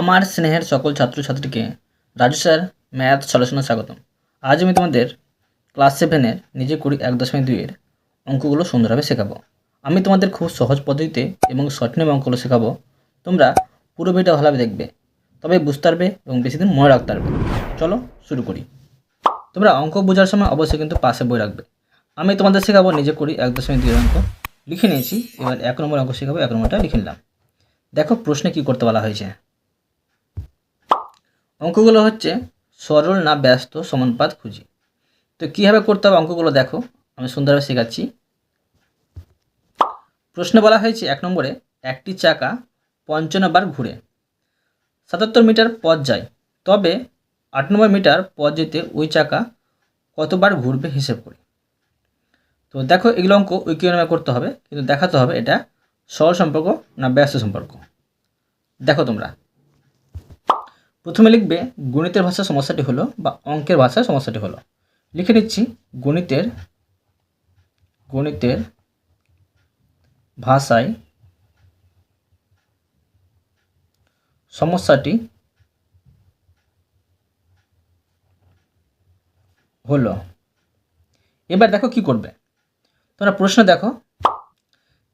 আমার স্নেহের সকল ছাত্রছাত্রীকে রাজু স্যার, ম্যাথ সলিউশনে স্বাগতম। আজ আমি তোমাদের ক্লাস সেভেনের নিজে কুড়ি এক দশমিক দুইয়ের অঙ্কগুলো সুন্দরভাবে শেখাবো। আমি তোমাদের খুব সহজ পদ্ধতিতে এবং নেমে অঙ্কগুলো শেখাবো। তোমরা পুরো ভিডিও ভালোভাবে দেখবে, তবে বুঝতে পারবে এবং বেশি দিন মনে রাখতে পারবে। চলো শুরু করি। তোমরা অঙ্ক বোঝার সময় অবশ্যই কিন্তু পাশে বই রাখবে। আমি তোমাদের শেখাবো নিজে করি এক দশমিক দুই অঙ্ক। লিখে নিয়েছি, এবার এক নম্বর অঙ্ক শেখাবো, এক নম্বরটা লিখে নিলাম। দেখো প্রশ্নে কী করতে বলা হয়েছে। অঙ্কগুলো হচ্ছে সরল না ব্যস্ত সমানুপাত খুঁজি। তো কীভাবে করতে হবে অঙ্কগুলো দেখো, আমি সুন্দরভাবে শেখাচ্ছি। প্রশ্নে বলা হয়েছে এক নম্বরে একটি চাকা পঞ্চান্ন বার ঘুরে। সাতাত্তর মিটার পথ যায়, তবে আট নম্বর মিটার পথ যেতে ওই চাকা কতবার ঘুরবে হিসেব করি। তো দেখো এগুলো অঙ্ক উইকিওনামে করতে হবে, কিন্তু দেখাতে হবে এটা সরল সম্পর্ক না ব্যস্ত সম্পর্ক। দেখো তোমরা। প্রথমে লিখবে গণিতের ভাষার সমস্যাটি হলো বা অঙ্কের ভাষার সমস্যাটি হলো লিখে নিচ্ছি গণিতের গণিতের ভাষায় সমস্যাটি হলো এবার দেখো কি করবে। তোমরা প্রশ্ন দেখো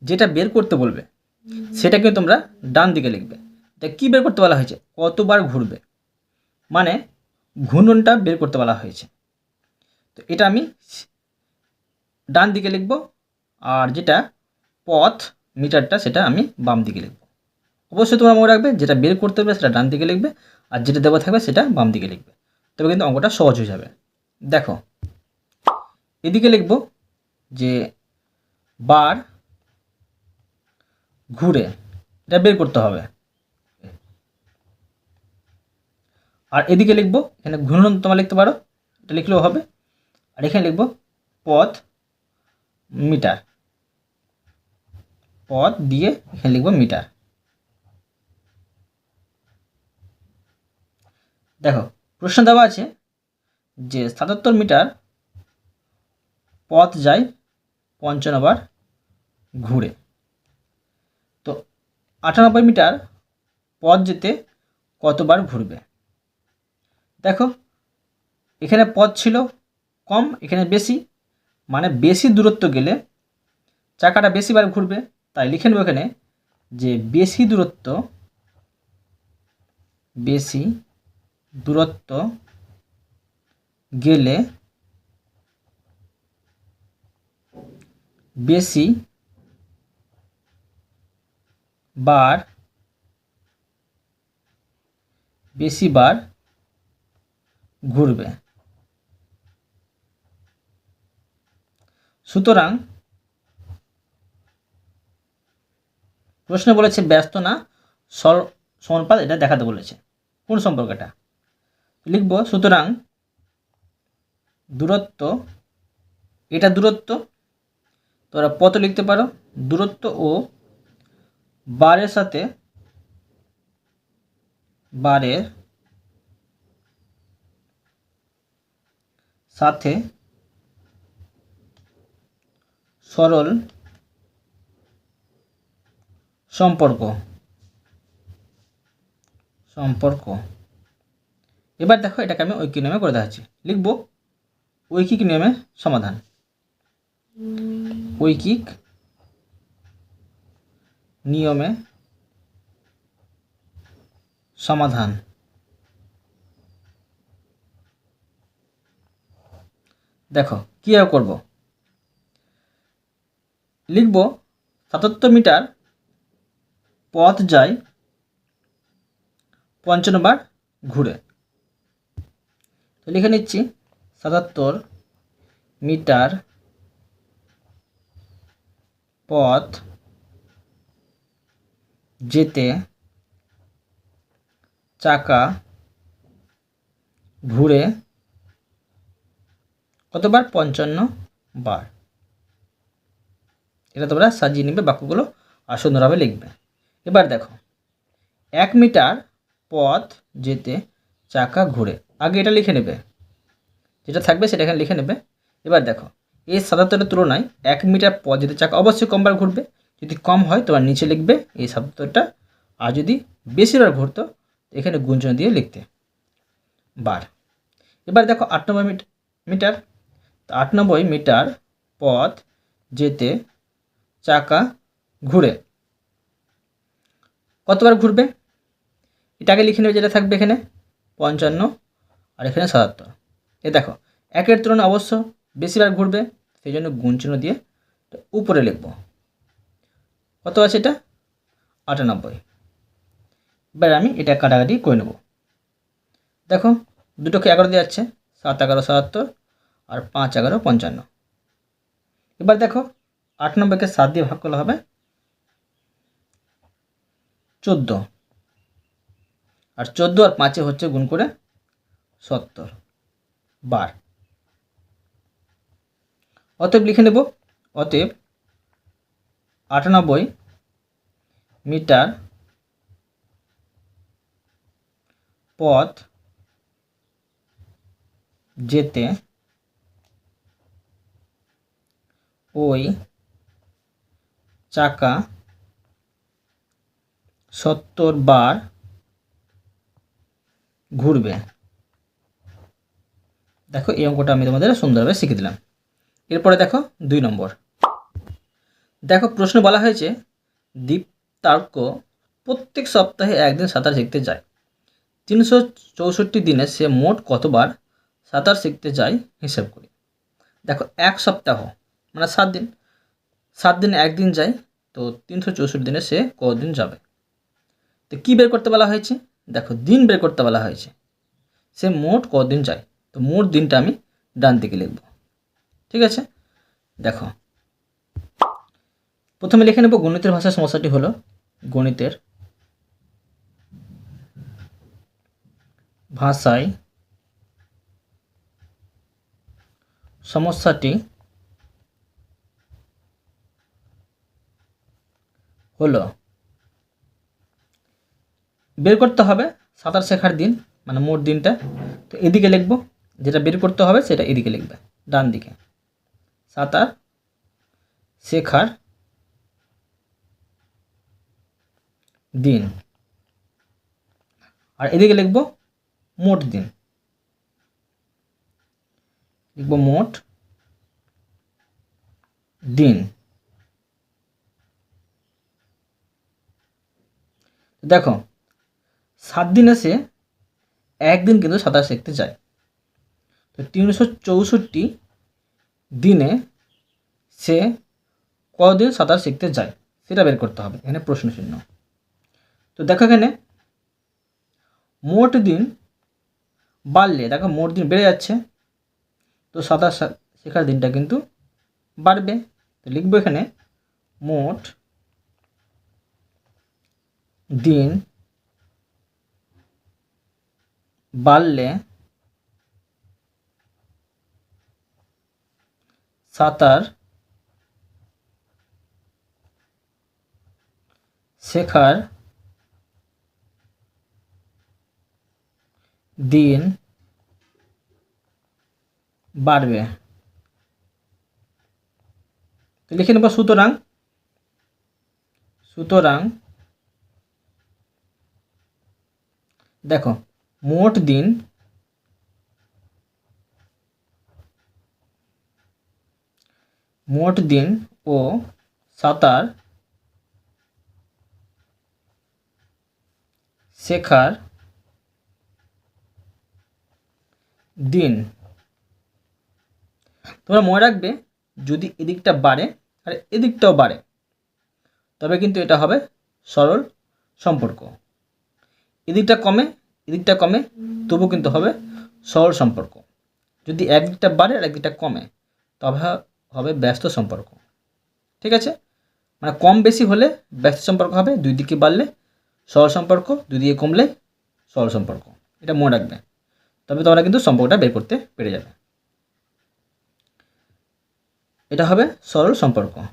যেটা বের করতে বলবে সেটাকে তোমরা ডান দিকে লিখবে। তা কী বের করতে বলা হয়েছে? কতবার ঘুরবে? মানে ঘূর্ণনটা বের করতে বলা হয়েছে। তো এটা আমি ডান দিকে লিখব আর যেটা পথ মিটারটা সেটা আমি বাম দিকে লিখব। অবশ্যই তোমরা মনে রাখবে যেটা বের করতে হবে সেটা ডান দিকে লিখবে আর যেটা দেওয়া থাকবে সেটা বাম দিকে লিখবে। তবে কিন্তু অঙ্কটা সহজ হয়ে যাবে। দেখো, এদিকে লিখব যে বার ঘুরে এটা বের করতে হবে। আর এদিকে লিখব, এখানে ঘূর্ণন তোমার লিখতে পারো, এটা লিখলেও হবে। আর এখানে লিখব, পথ মিটার। পথ দিয়ে এখানে লিখব মিটার। দেখো, প্রশ্ন দেওয়া আছে যে সাতাত্তর মিটার পথ যায় পঞ্চান্ন বার ঘুরে। তো আটানব্বই মিটার পথ যেতে কতবার ঘুরবে? দেখো, এখানে পথ ছিল কম, এখানে বেশি মানে বেশি দূরত্ব গেলে চাকাটা বেশিবার ঘুরবে। তাই লিখে নেব এখানে যে বেশি দূরত্ব বেশি দূরত্ব গেলে বেশি বার বেশি বার ঘুরবে। সুতরাং প্রশ্নে বলেছে ব্যস্ত না, সল সমানুপাত এটা দেখাতে বলেছে। কোন সম্পর্কটা? লিখব, সুতরাং দূরত্ব, এটা দূরত্ব তোরা পথ লিখতে পারো, দূরত্ব ও বারের সাথে বারের সাথে সরল সম্পর্ক সম্পর্ক। এবার দেখো এটাকে আমি ঐক্য নিয়মে করে দেখাচ্ছি। লিখব, ঐকিক নিয়মে সমাধান। ঐকিক নিয়মে সমাধান। দেখো কীভাবে করব? লিখব, সাতাত্তর মিটার পথ যায় পঞ্চান্ন বার ঘুরে। তো লিখে নিচ্ছি, সাতাত্তর মিটার পথ যেতে চাকা ঘুরে কতবার? পঞ্চান্ন বার। এটা তোমরা সাজিয়ে নেবে, বাক্যগুলো আর সুন্দরভাবে লিখবে। এবার দেখো, এক মিটার পথ যেতে চাকা ঘুরে। আগে এটা লিখে নেবে, যেটা থাকবে সেটা এখানে লিখে নেবে। এবার দেখো, এই সাতাত্তরের তুলনায় এক মিটার পথ যেতে চাকা অবশ্যই কমবার ঘুরবে। যদি কম হয়, তোমার নিচে লিখবে এই সাতাত্তরটা। আর যদি বেশিবার ঘুরতো, এখানে গুঞ্জন দিয়ে লিখতে। বার। এবার দেখো, আট নম্বর মিট- মিটার তো আট নব্বই মিটার পথ যেতে চাকা ঘুরে। কতবার ঘুরবে? এটাকে লিখে নেবে যেটা থাকবে এখানে, পঞ্চান্ন আর এখানে সাতাত্তর। এ দেখো, একের তুলনায় অবশ্য বেশিবার ঘুরবে, সেই জন্য গুণ চিহ্ন দিয়ে উপরে লিখব। কত আছে এটা? আটানব্বই। এবার আমি এটা কাটাকাটি করে নেব। দেখো, দুটোকে এগারো দিয়ে যাচ্ছে, সাত এগারো সাতাত্তর আর পাঁচ এগারো পঞ্চান্ন। এবার দেখো, আট নম্বরকে সাত দিয়ে ভাগ করলে হবে চোদ্দ। আর চোদ্দ আর পাঁচে হচ্ছে গুণ করে সত্তর। বার। অতএব লিখে নেব, অতএব আটানব্বই মিটার পথ যেতে ওই চাকা সত্তর বার ঘুরবে। দেখো এই অঙ্কটা আমি তোমাদের সুন্দরভাবে শিখে দিলাম। এরপরে দেখো দুই নম্বর। দেখো প্রশ্ন বলা হয়েছে, দীপ্তার্ক প্রত্যেক সপ্তাহে একদিন সাঁতার শিখতে যায়। তিনশো চৌষট্টি দিনে সে মোট কতবার সাঁতার শিখতে যায়? হিসেব করি। দেখো, এক সপ্তাহ। মানে সাত দিন। সাত দিন একদিন যায়, তো তিনশো চৌষট্টি দিনে সে কদিন যাবে? তো কী বের করতে বলা হয়েছে? দেখো, দিন বের করতে বলা হয়েছে। সে মোট কদিন যায়? তো মোট দিনটা আমি ডান দিকে লিখব। ঠিক আছে? দেখো। প্রথমে লিখে নেব, গণিতের ভাষার সমস্যাটি হলো গণিতের ভাষায় সমস্যাটি হলো। বের করতে হবে সাঁতার শেখার দিন মানে মোট দিনটা। তো এদিকে লিখব, যেটা বের করতে হবে সেটা এদিকে লিখবে, ডান দিকে। সাঁতার শেখার দিন। আর এদিকে লিখব মোট দিন। লিখব মোট দিন। দেখো, সাত দিনে সে একদিন কিন্তু সাঁতার শিখতে যায় তো তিনশো চৌষট্টি দিনে সে কদিন সাঁতার শিখতে যায় সেটা বের করতে হবে, এখানে প্রশ্ন চিহ্ন। তো দেখো এখানে, মোট দিন বাড়লে, দেখো মোট দিন বেড়ে যাচ্ছে, তো সাঁতার শেখার দিনটা কিন্তু বাড়বে। তো লিখব এখানে, মোট দিন বাড়লে সাঁতার শেখার দিন বাড়বে। লিখে নেব সুতরাং সুতরাং দেখো, মোট দিন মোট দিন ও সাঁতার শেখার দিন। তোমরা মনে রাখবে, যদি এদিকটা বাড়ে আর এদিকটাও বাড়ে। তবে কিন্তু এটা হবে সরল সম্পর্ক। এদিকটা কমে এদিকটা কমে তবু কিন্তু হবে সরল সম্পর্ক। যদি একদিকটা বাড়ে আর একদিকটা কমে, তবে হবে ব্যস্ত সম্পর্ক। ঠিক আছে? মানে কম বেশি হলে ব্যস্ত সম্পর্ক হবে, দুই দিকে বাড়লে সরল সম্পর্ক, দুই দিকে কমলে সরল সম্পর্ক। এটা মনে রাখবে। তবে তোমরা কিন্তু সম্পর্কটা বের করতে পেরে যাবে। এটা হবে সরল সম্পর্ক।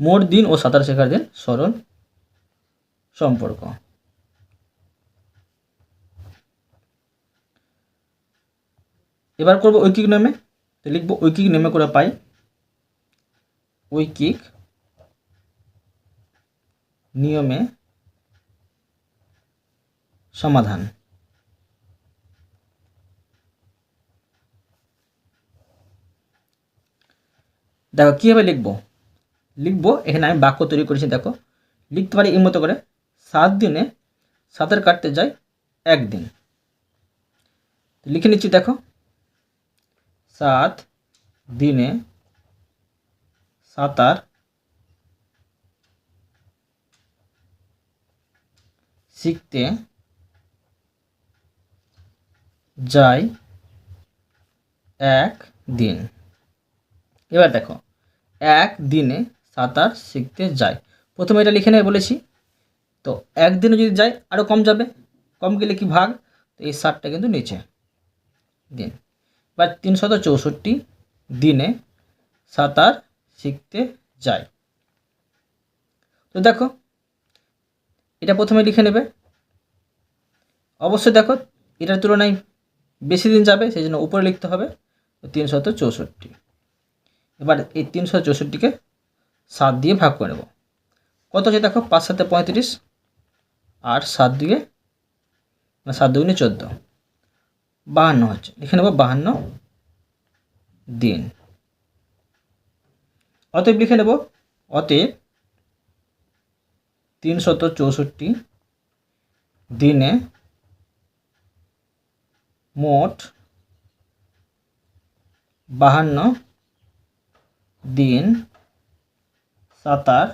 মোট দিন ও সাঁতার শেখার দিন সরল সম্পর্ক। এবার করব ঐকিক নামে। তো লিখব ঐকিক নেমে করে পাই। ঐকিক নিয়মে সমাধান। দেখো, কীভাবে লিখব? লিখব, এখানে আমি বাক্য তৈরি করেছি, দেখো। লিখতে পারি এই মতো করে। সাত দিনে সাঁতার কাটতে যাই একদিন। লিখে নিচ্ছি, দেখো। সাত দিনে সাঁতার শিখতে যাই এক দিন এবার দেখো এক দিনে সাঁতার শিখতে যাই প্রথমে এটা লিখে নেবে বলেছি। তো একদিনে যদি যাই আরও কম যাবে। কম গেলে কি ভাগ? তো এই ষাটটা কিন্তু নিচে। দিন। এবার তিনশত চৌষট্টি দিনে সাঁতার শিখতে যাই তো দেখো, এটা প্রথমে লিখে নেবে। অবশ্যই দেখো, এটার তুলনায় বেশি দিন যাবে, সেই জন্য উপরে লিখতে হবে তিনশত চৌষট্টি। এবার এই তিনশো চৌষট্টিকে সাত দিয়ে ভাগ করে নেব। কত হচ্ছে দেখো? পাঁচ সাথে পঁয়ত্রিশ। আর সাত দিয়ে সাত দুগুণে চোদ্দ। বাহান্ন হচ্ছে। লিখে নেব বাহান্ন দিন। অতএব লিখে নেব, অতএব তিনশত চৌষট্টি দিনে মোট বাহান্ন দিন সাঁতার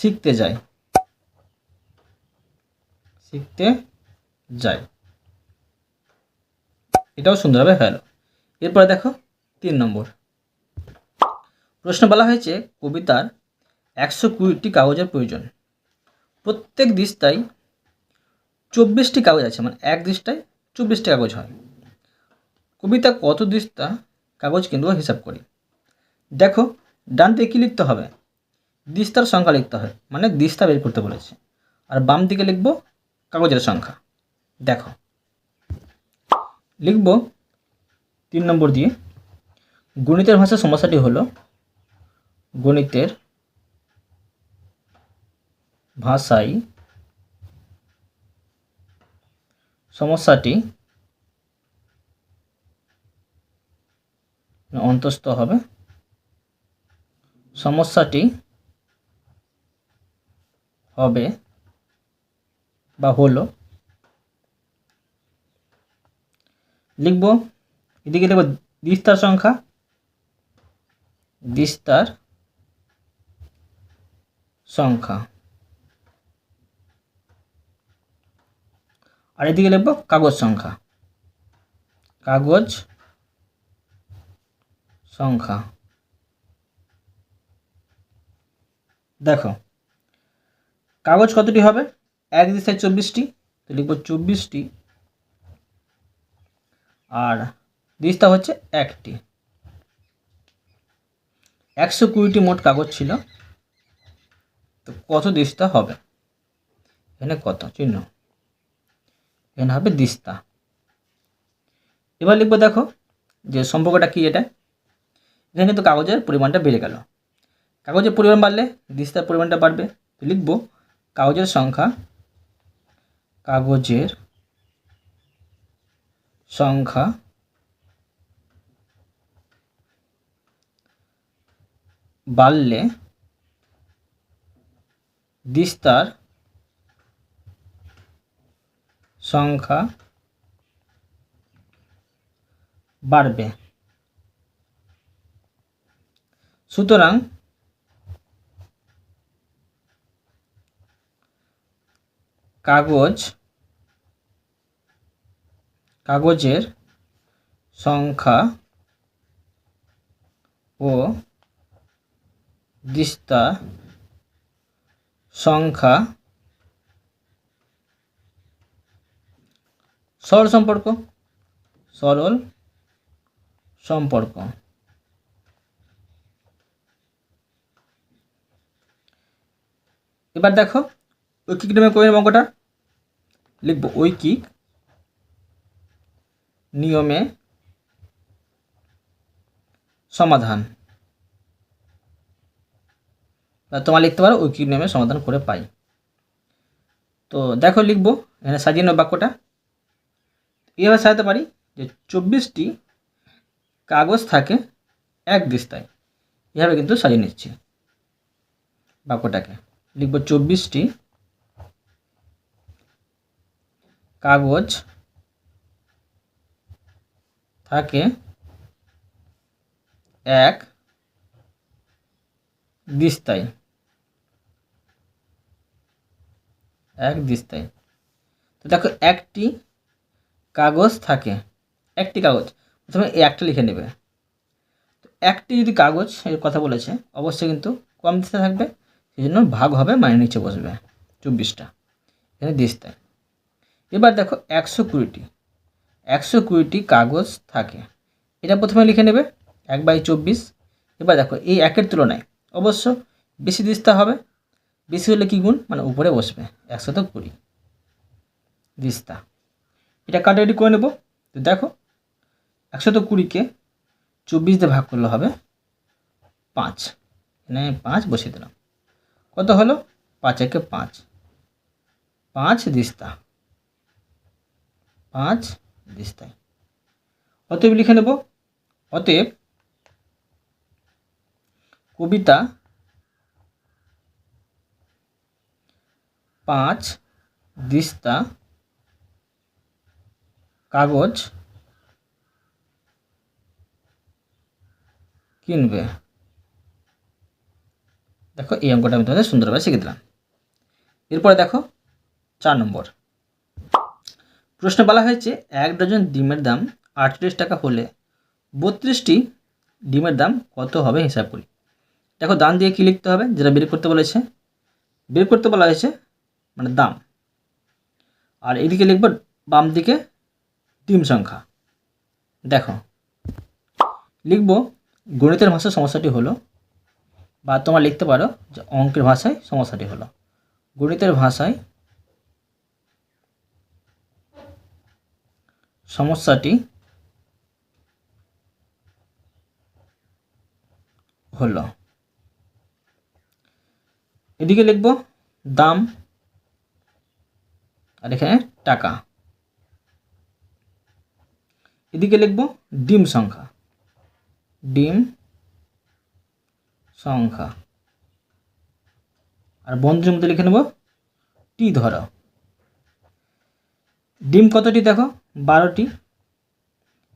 শিখতে যাই শিখতে যাই এটাও সুন্দরভাবে হয়ে। গেল এরপরে দেখো, তিন নম্বর। প্রশ্ন বলা হয়েছে, কবিতার একশো কুড়িটি কাগজের প্রয়োজন। প্রত্যেক দিস্তায় চব্বিশটি কাগজ আছে মানে এক দিস্তায় চব্বিশটি কাগজ হয়। কবিতা কত দিস্তা কাগজ কিনবো হিসাব করি? দেখো ডান কী লিখতে হবে? দিস্তার সংখ্যা লিখতে হয় মানে দিস্তা বের করতে বলেছে। আর বাম দিকে লিখব কাগজের সংখ্যা। দেখো, লিখব তিন নম্বর দিয়ে, গণিতের ভাষা সমস্যাটি হলো গণিতের ভাষায় সমস্যাটি অন্তস্থ হবে। সমস্যাটি হবে বা হলো। লিখব, এদিকে লিখব দিস্তার সংখ্যা। দিস্তার সংখ্যা। আর এদিকে লিখব কাগজ সংখ্যা। কাগজ সংখ্যা। দেখো কাগজ কতটি হবে? এক দিশায় চব্বিশটি, তো লিখব চব্বিশটি। আর দিস্তা হচ্ছে একটি। একশো কুড়িটি মোট কাগজ ছিল। তো কত দিস্তা হবে? এখানে কত? চিহ্ন। এখানে হবে দিস্তা এবার লিখব দেখো যে সম্পর্কটা কি এটা? এখানে কিন্তু কাগজের পরিমাণটা বেড়ে গেল। কাগজের পরিমাণ বাড়লে দিস্তার পরিমাণটা বাড়বে। তো লিখব কাগজের সংখ্যা কাগজের সংখ্যা বাড়লে দিস্তার সংখ্যা বাড়বে। সুতরাং কাগজ কাগজের সংখ্যা ও দিস্তা সংখ্যা সরল সম্পর্ক সরল সম্পর্ক। এবার দেখো ঐকিক নিয়মে কবির অঙ্কটা? লিখব ঐকিক নিয়মে সমাধান। তোমার লিখতে পারো ঐকিক নিয়মে সমাধান করে পাই। তো দেখো, লিখব, এখানে সাজিয়ে নেব বাক্যটা। এভাবে সাজাতে পারি যে চব্বিশটি কাগজ থাকে এক দিস্তায় এভাবে কিন্তু সাজিয়ে নিচ্ছি বাক্যটাকে। লিখব, চব্বিশটি কাগজ থাকে এক দিস্তায়। এক দিস্তায়। তো দেখো একটি কাগজ থাকে, একটি কাগজ। প্রথমে একটা লিখে নেবে। তো একটি যদি কাগজ কথা বলেছে, অবশ্যই কিন্তু কম দিস্তা থাকবে সেই জন্য ভাগ হবে মানে নিচে বসবে, চব্বিশটা। এখানে দিস্তায়। এবার দেখো একশো কুড়িটি একশো কুড়িটি কাগজ থাকে। এটা প্রথমে লিখে নেবে, এক বাই চব্বিশ। এবার দেখো এই একের তুলনায় অবশ্য বেশি দিস্তা হবে। বেশি হলে কী গুণ? মানে উপরে বসবে একশত কুড়ি দিস্তা এটা কাটাকাটি করে নেব? তো দেখো একশত কুড়িকে চব্বিশ দিয়ে ভাগ করলে হবে পাঁচ। এখানে পাঁচ বসিয়ে দিলাম। কত হলো? পাঁচ একে পাঁচ। পাঁচ দিস্তা পাঁচ দিস্তায় অতএব লিখে নেব, অতএব কবিতা পাঁচ, দিস্তা, কাগজ কিনবে। দেখো এই অঙ্কটা আমি তোমাদের সুন্দরভাবে শিখে দিলাম। এরপরে দেখো চার নম্বর। প্রশ্ন বলা হয়েছে, এক ডজন ডিমের দাম আটত্রিশ টাকা হলে বত্রিশটি ডিমের দাম কত হবে হিসাব করি। দেখো, দাম দিয়ে কী লিখতে হবে? যেটা বের করতে বলেছে, বের করতে বলা হয়েছে মানে দাম। আর এদিকে লিখব বাম দিকে ডিম সংখ্যা। দেখো, লিখব গণিতের ভাষায় সমস্যাটি হলো বা তোমরা লিখতে পারো যে অঙ্কের ভাষায় সমস্যাটি হলো। গণিতের ভাষায় সমস্যাটি হলো। এদিকে লিখব দাম আর এখানে টাকা। এদিকে লিখব ডিম সংখ্যা। ডিম সংখ্যা। আর বন্ধুর মধ্যে লিখে নেব টি ধরো। ডিম কতটি দেখো? বারোটি।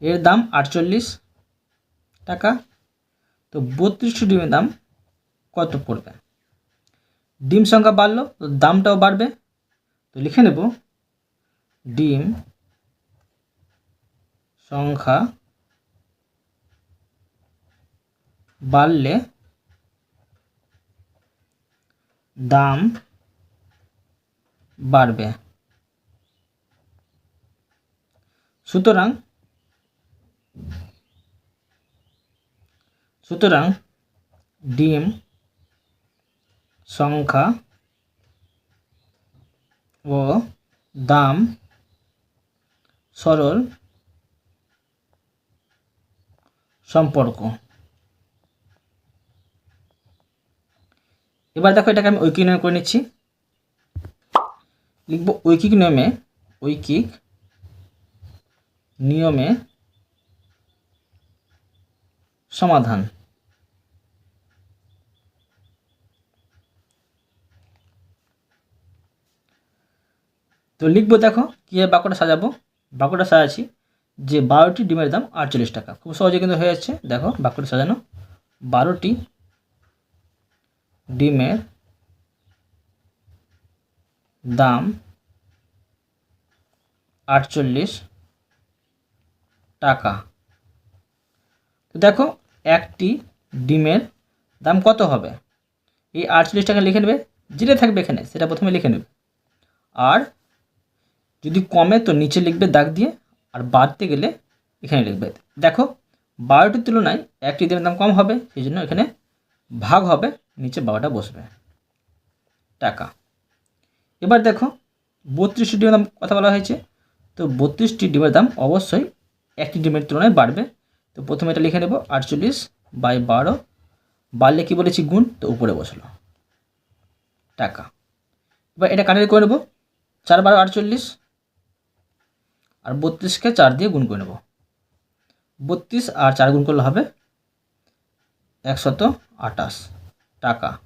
এর দাম আটচল্লিশ টাকা। তো বত্রিশটি ডিমের দাম কত পড়বে? ডিম সংখ্যা বাড়লো, তো দামটাও বাড়বে। তো লিখে নেব, ডিম সংখ্যা বাড়লে দাম বাড়বে। সুতরাং সুতরাং ডিম সংখ্যা ও দাম সরল সম্পর্ক। এবার দেখো এটাকে আমি ঐকিক নিয়মে করে নিচ্ছি। লিখব ঐকিক নিয়মে ঐকিক নিয়মে সমাধান। তো লিখব দেখো কীভাবে বাক্যটা সাজাবো? বাক্যটা সাজাচ্ছি, যে বারোটি ডিমের দাম আটচল্লিশ টাকা। খুব সহজে কিন্তু হয়ে যাচ্ছে। দেখো, বাক্যটা সাজানো। বারোটি ডিমের দাম আটচল্লিশ টাকা। তো দেখো, একটি ডিমের দাম কত হবে? এই আটচল্লিশ টাকা লিখে নেবে, যেটা থাকবে এখানে, সেটা প্রথমে লিখে নেবে। আর যদি কমে, তো নিচে লিখবে দাগ দিয়ে, আর বাড়তে গেলে এখানে লিখবে। দেখো, বারোটির তুলনায় একটি ডিমের দাম কম হবে, সেই জন্য এখানে ভাগ হবে, নিচে বারোটা বসবে। টাকা। এবার দেখো, বত্রিশটি ডিমের দাম কথা বলা হয়েছে, তো বত্রিশটি ডিমের দাম অবশ্যই একটি ডিমের তুলনায় বাড়বে। তো প্রথমে এটা লিখে নেব, আটচল্লিশ বাই বারো। বাড়লে কী বলেছি? গুণ, তো উপরে বসল। টাকা। এবার এটা কাটারি করে নেব, চার বারো আটচল্লিশ। আর বত্রিশকে চার দিয়ে গুণ করে নেব। বত্রিশ আর চার গুণ করলে হবে একশত আটাশ টাকা।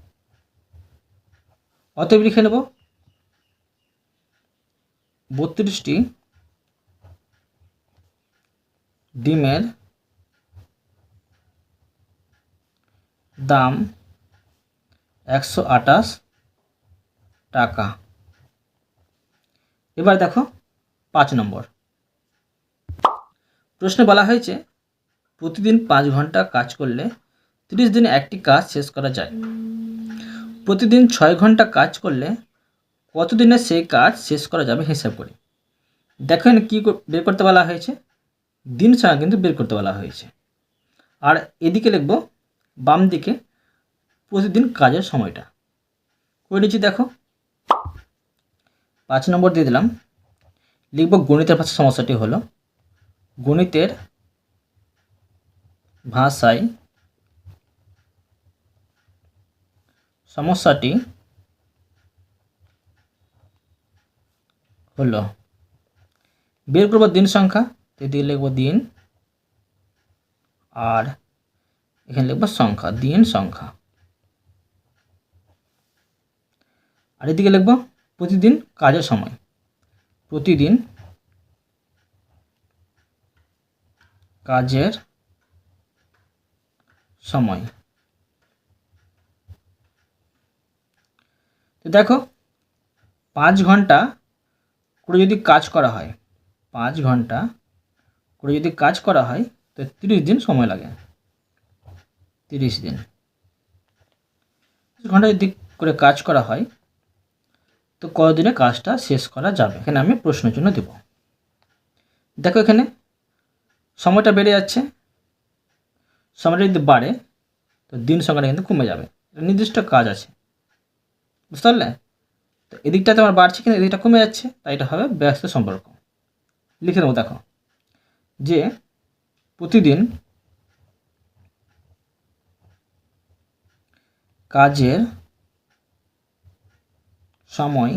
অতএব লিখে নেব, বত্রিশটি ডিমের দাম একশো আটাশ টাকা। এবার দেখো পাঁচ নম্বর। প্রশ্নে বলা হয়েছে, প্রতিদিন পাঁচ ঘণ্টা কাজ করলে তিরিশ দিনে একটি কাজ শেষ করা যায়। প্রতিদিন ছয় ঘণ্টা কাজ করলে কতদিনে সেই কাজ শেষ করা যাবে হিসাব করি। দেখো এখানে কী বের করতে বলা হয়েছে। দিন ছাড়া কিন্তু বের করতে বলা হয়েছে। আর এদিকে লিখব, বাম দিকে প্রতিদিন কাজের সময়টা। করে নিচ্ছি দেখো। পাঁচ নম্বর দিয়ে দিলাম। লিখব গণিতের ভাষা সমস্যাটি হলো, গণিতের ভাষায় সমস্যাটি হলো, বের করব দিন সংখ্যা। তো এদিকে লিখব দিন আর এখানে লিখব সংখ্যা, দিন সংখ্যা। আর এদিকে লিখব প্রতিদিন কাজের সময়। প্রতিদিন কাজের সময়। তো দেখো, পাঁচ ঘণ্টা করে যদি কাজ করা হয়, পাঁচ ঘণ্টা করে যদি কাজ করা হয়, তো তিরিশ দিন সময় লাগে। তিরিশ দিন। ঘণ্টা যদি করে কাজ করা হয়, তো কতদিনে কাজটা শেষ করা যাবে? এখানে আমি প্রশ্নের জন্য দেব। দেখো এখানে, সময়টা বেড়ে যাচ্ছে। সময়টা যদি বাড়ে, তো দিন সংখ্যাটা কিন্তু কমে যাবে। নির্দিষ্ট কাজ আছে। বুঝতে পারলে? তো এদিকটা তোমার বাড়ছে কিন্তু এদিকটা কমে যাচ্ছে, তাই এটা হবে ব্যস্ত সম্পর্ক। লিখে নেব দেখো। যে প্রতিদিন কাজের সময়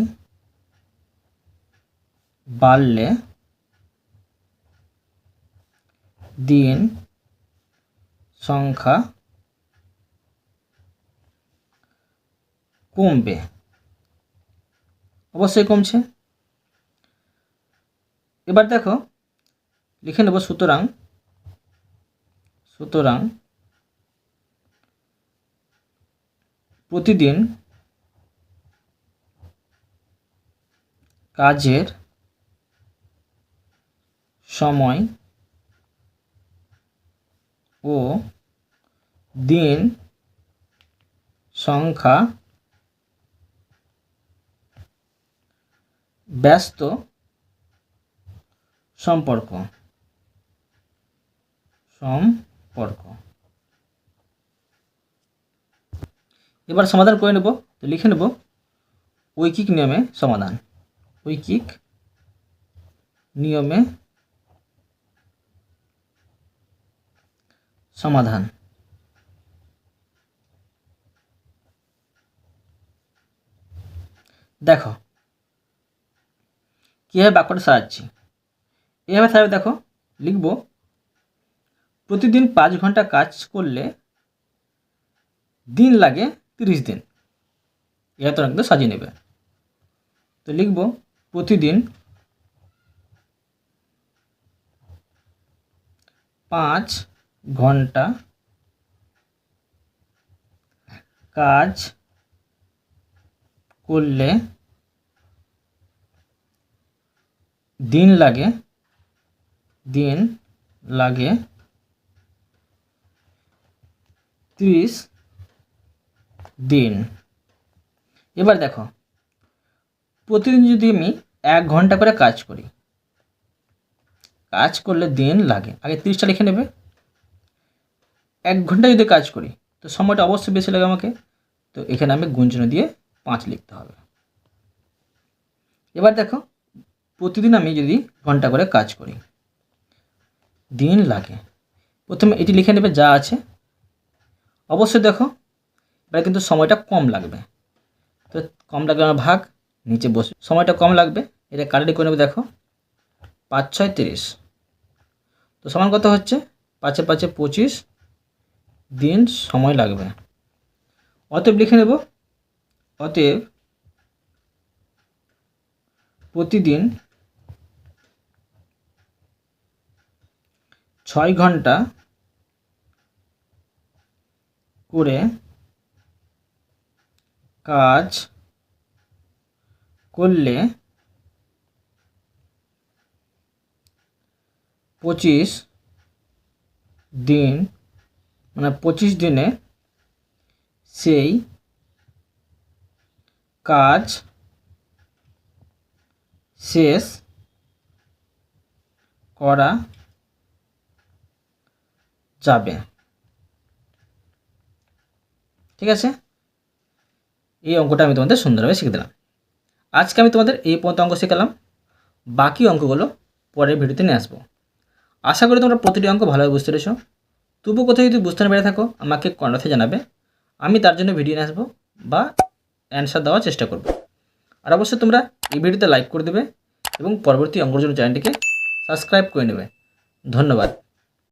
বাড়লে দিন সংখ্যা কমবে। অবশ্যই কমছে। এবার দেখো লিখে নেব সুতরাং সুতরাং প্রতিদিন কাজের সময় ও দিন সংখ্যা ব্যস্ত সম্পর্ক। সম্পর্ক এবার সমাধান করে নেব, তো লিখে নেব, ঐকিক নিয়মে সমাধান। ঐকিক নিয়মে সমাধান। দেখো, কীভাবে বাক্যটা সাজাচ্ছি? এভাবে সাজাবে, দেখো, লিখব প্রতিদিন পাঁচ ঘণ্টা কাজ করলে দিন লাগে তিরিশ দিন। এটা তোমরা কিন্তু সাজিয়ে নেবে। তো লিখব, প্রতিদিন পাঁচ ঘণ্টা কাজ করলে দিন লাগে দিন লাগে ত্রিশ দিন। এবার দেখো, প্রতিদিন যদি আমি এক ঘণ্টা করে কাজ করি, কাজ করলে দিন লাগে। আগে তিরিশটা লিখে নেবে। এক ঘণ্টা যদি কাজ করি, তো সময়টা অবশ্যই বেশি লাগে আমাকে। তো এখানে আমি গুঞ্জন দিয়ে পাঁচ লিখতে হবে। এবার দেখো, প্রতিদিন আমি যদি ঘণ্টা করে কাজ করি, দিন লাগে। প্রথমে এটি লিখে নেবে যা আছে। অবশ্যই দেখো, এবার কিন্তু সময়টা কম লাগবে। তো কম লাগবে আমার ভাগ, নিচে বসে সময়টা কম লাগবে, এটা কারেক্টলি করে নেবে, দেখো, পাঁচ ছয় তিরিশ। তো সমান কত হচ্ছে? পাঁচে পাঁচে পঁচিশ দিন সময় লাগবে। অতএব লিখে নেব, অতএব প্রতিদিন ছয় ঘণ্টা করে কাজ করলে পঁচিশ দিন মানে পঁচিশ দিনে সেই কাজ শেষ করা যাবে। ঠিক আছে? এই অঙ্কটা আমি তোমাদের সুন্দরভাবে শিখে দিলাম। আজকে আমি তোমাদের এই পর্যন্ত অঙ্ক শেখালাম। বাকি অঙ্কগুলো পরের ভিডিওতে নিয়ে আসব। আশা করি তোমরা প্রতিটি অঙ্ক ভালোভাবে বুঝতে পেরেছ। তবু কোথাও যদি বুঝতে না পেরে থাকো, আমাকে কন্টাতে জানাবে। আমি তার জন্য ভিডিও নিয়ে আসব বা অ্যান্সার দেওয়ার চেষ্টা করব। আর অবশ্যই তোমরা এই ভিডিওতে লাইক করে দেবে এবং পরবর্তী অঙ্কর জন্য চ্যানেলটিকে সাবস্ক্রাইব করে নেবে। ধন্যবাদ।